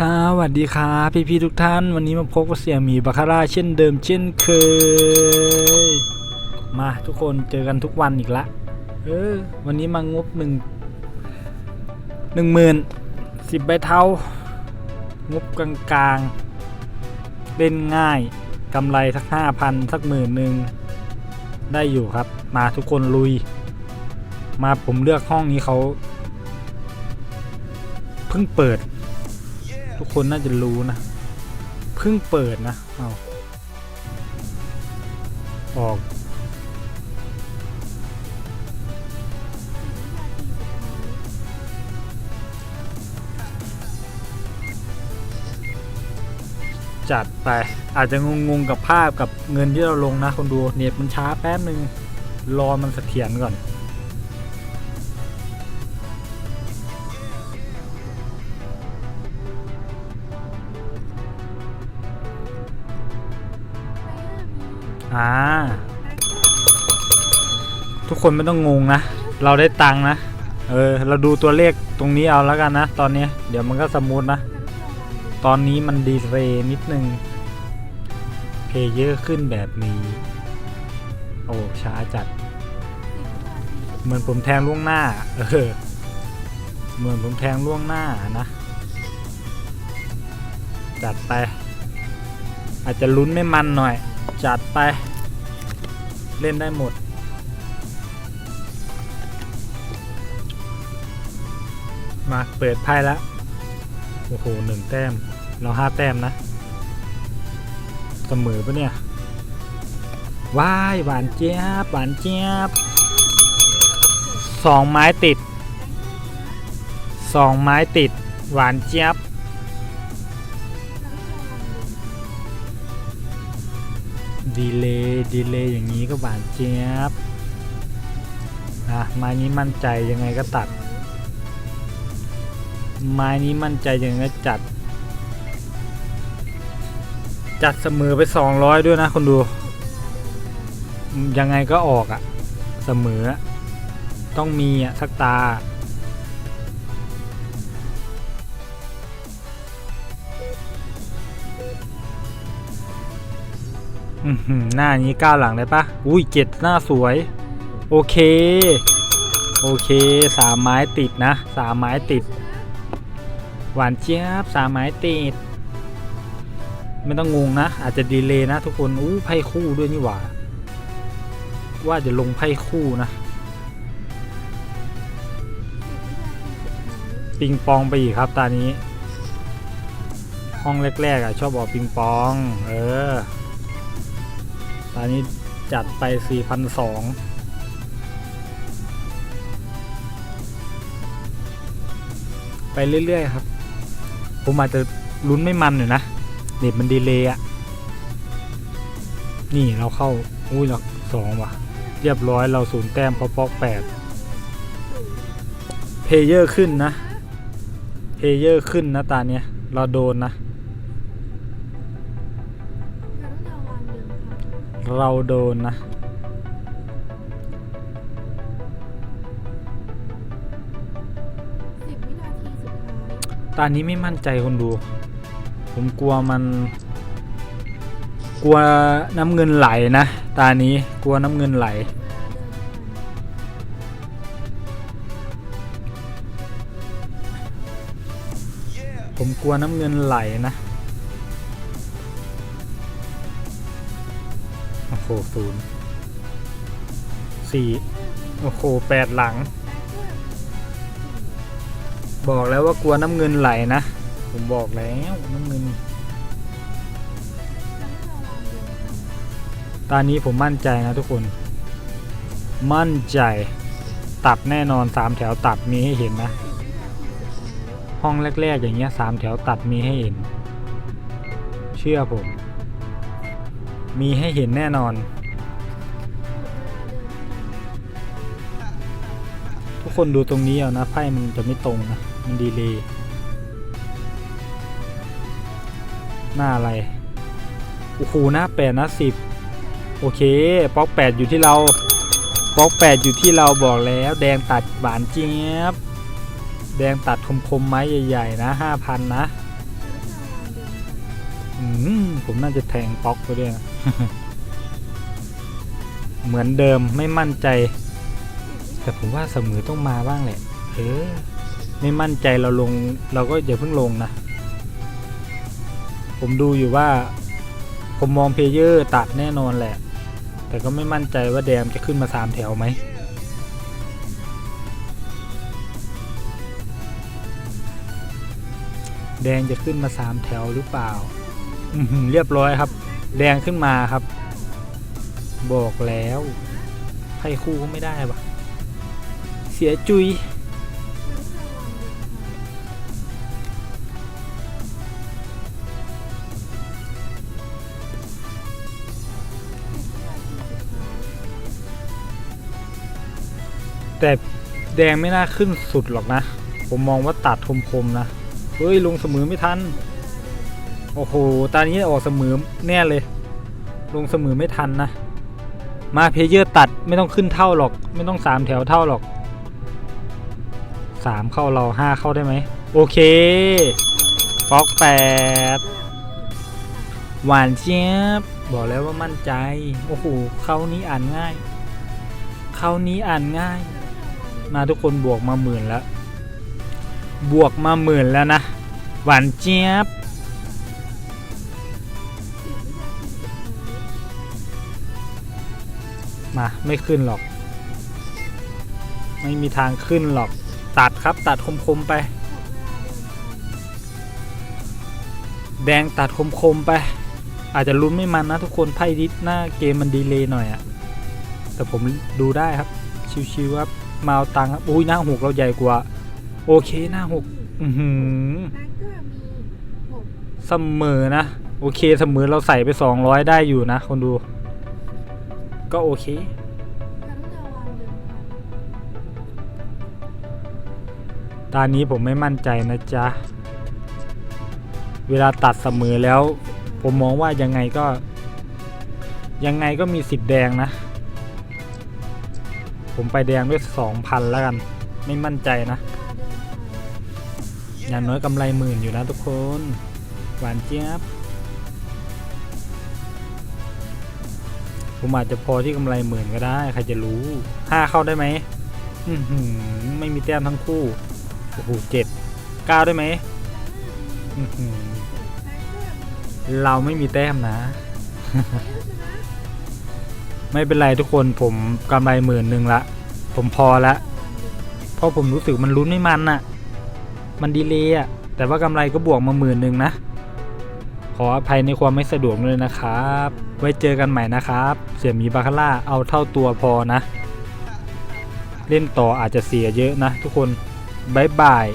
สวัสดีครับพี่พี่ๆทุกท่าน วันนี้มาพบกับเสียหมีบาคาร่าเช่นเดิมเช่นเคย มาทุกคนเจอกันทุกวันอีกละเออวันนี้มางบหนึ่งหนึ่งหมื่นสิบใบเทางบกลางๆ เล่นง่ายกำไรสักห้าพันสักหมื่นหนึ่งได้อยู่ครับ มาทุกคนลุย มาผมเลือกห้องนี้เขาเพิ่งเปิด ทุกคนน่าจะรู้นะ เพิ่งเปิดนะ เอาออก จัดไป อาจจะงงๆกับภาพกับเงินที่เราลงนะคนดู เน็ตมันช้าแป๊บหนึ่งรอมันเสถียรก่อน อ่าทุกคนไม่ต้องงงนะ เราได้ตังค์นะ เออ เราดูตัวเลขตรงนี้เอาแล้วกันนะ ตอนนี้เดี๋ยวมันก็สมูทนะ ตอนนี้มันดีเลย์นิดนึง เพย์เยอะขึ้นแบบนี้ โอ้ช้าจัด เหมือนผมแทงล่วงหน้า เออ เหมือนผมแทงล่วงหน้านะ จัดไป อาจจะลุ้นไม่มันหน่อย จัดไป เล่นได้หมด มาเปิดไพ่แล้วโอ้โหหนึ่งแต้ม เราห้าแต้มนะ เสมอปะเนี่ย ว้าย หวานเจี๊ยบ หวานเจี๊ยบสองไม้ติดสองไม้ติด หวานเจี๊ยบ ดีเลย์ดีเลย์อย่างนี้ก็หวานเจี๊ยบอะไม้นี้มั่นใจยังไงก็ตัด ไม้นี้มั่นใจยังไงก็จัด จัดเสมอไป 200 ด้วยนะคนดู ยังไงก็ออกอะเสมอ ต้องมีอะสักตา หน้านี้ก้าวหลังได้ปะอุ้ยเจ็ดหน้าสวย โอเค โอเคสามไม้ติดนะสามไม้ติด หวานเจี๊ยบสามไม้ติด ไม่ต้องงงนะ อาจจะดีเลยนะทุกคนอู้ไพ่คู่ด้วยนี่หว่า ว่าจะลงไพ่คู่นะปิงปองไปอีกครับตานี้ ห้องแรกๆอะชอบออกปิงปอง เออ ตอนนี้จัดไป 4,200ไปเรื่อย ๆ ครับ ผมอาจจะลุ้นไม่มันหน่อยนะเน็ตมันดีเลย์อะนี่เราเข้า อุ้ยเราสองว่ะ เรียบร้อยเราศูนย์แต้มพอปอกแปดเพเยอร์ขึ้นนะ เพเยอร์ขึ้นนะตาเนี้ย เราโดนนะ เราโดนนะสิบวินาทีสุดท้ายตอนนี้ไม่มั่นใจคนดู ผมกลัวมัน กลัวน้ำเงินไหลนะตานี้กลัวน้ำเงินไหล ผมกลัวน้ำเงินไหลนะ โหศูนย์สี่โอ้โหแปดหลัง บอกแล้วว่ากลัวน้ำเงินไหลนะ ผมบอกแล้วน้ำเงิน ตอนนี้ผมมั่นใจนะทุกคน มั่นใจ ตัดแน่นอนสามแถวตัดมีให้เห็นนะ ห้องแรก ๆ อย่างเงี้ยสามแถวตัดมีให้เห็น เชื่อผม มีให้เห็นแน่นอน ทุกคนดูตรงนี้เอานะไพ่มันจะไม่ตรงนะ มันดีเลยหน้าอะไร โอ้โหหน้าแปดนะสิบโอเคป๊อกแปดอยู่ที่เราป๊อกแปดอยู่ที่เราบอกแล้ว แดงตัดหวานเจี๊ยบแดงตัดคมๆไม้ใหญ่ ๆ นะห้าพันนะ อืม ผมน่าจะแทงป๊อกไปด้วยนะ เหมือนเดิมไม่มั่นใจ แต่ผมว่าเสมอต้องมาบ้างแหละ เออ ไม่มั่นใจเราลง เราก็อย่าเพิ่งลงนะ ผมดูอยู่ว่า ผมมองเพลเยอร์ตัดแน่นอนแหละ แต่ก็ไม่มั่นใจว่าแดมจะขึ้นมาสามแถวไหมแดงจะขึ้นมาสามแถวหรือเปล่า เรียบร้อยครับ แดงขึ้นมาครับ บอกแล้วให้คู่ก็ไม่ได้ปะเสียจุย แต่แดงไม่น่าขึ้นสุดหรอกนะ ผมมองว่าตัดคมๆนะ เฮ้ย ลงเสมอไม่ทัน โอ้โห ตอนนี้ออกเสมอแน่เลย ลงเสมอไม่ทันนะ มาเพเยอร์ตัดไม่ต้องขึ้นเท่าหรอก ไม่ต้องสามแถวเท่าหรอกสามเข้าเราห้าเข้าได้ไหม โอเคฟอกแปดหวานเจี๊ยบบอกแล้วว่ามั่นใจ โอ้โหเขานี้อ่านง่ายเขานี้อ่านง่าย มาทุกคนบวกมาหมื่นแล้ว บวกมาหมื่นแล้วนะ หวานเจี๊ยบ มาไม่ขึ้นหรอก ไม่มีทางขึ้นหรอก ตัดครับตัดคมๆไป แดงตัดคมๆไป อาจจะลุ้นไม่มันนะทุกคนไพ่ดิสหน้าเกมมันดีเลย์หน่อยอะแต่ผมดูได้ครับ ชิวๆครับมาเอาตังค์ครับอุ้ยหน้าหกเราใหญ่กว่า โอเคหน้าหกอือหือแบงเกอร์มีหกเสมอนะ โอเคเสมอเราใส่ไป 200 ได้อยู่นะคนดู ก็โอเคแล้วเรือวานตอนนี้ผมไม่มั่นใจนะจ๊ะ เวลาตัดเสมอแล้ว ผมมองว่ายังไงก็ ยังไงก็มีสิทธิ์แดงนะ ผมไปแดงด้วย2,000แล้วกัน ไม่มั่นใจนะ อย่างน้อยกำไรหมื่นอยู่นะทุกคน หวานเจี๊ยบ ผมอาจจะพอที่กำไรหมื่นก็ได้ ใครจะรู้ห้าเข้าได้ไหมไม่มีแต้มทั้งคู่โอ้โหเจ็ดเก้าได้ไหมเราไม่มีแต้มนะ ไม่เป็นไรทุกคนผมกำไรหมื่นหนึ่งละ ผมพอละเพราะผมรู้สึกมันลุ้นไม่มันน่ะ มันดีเลยอะแต่ว่ากำไรก็บวกมาหมื่นหนึ่งนะ ขออภัยในความไม่สะดวกด้วยนะครับ ไว้เจอกันใหม่นะครับ เสี่ยมีบาคาร่าเอาเท่าตัวพอนะ เล่นต่ออาจจะเสียเยอะนะทุกคนบายบาย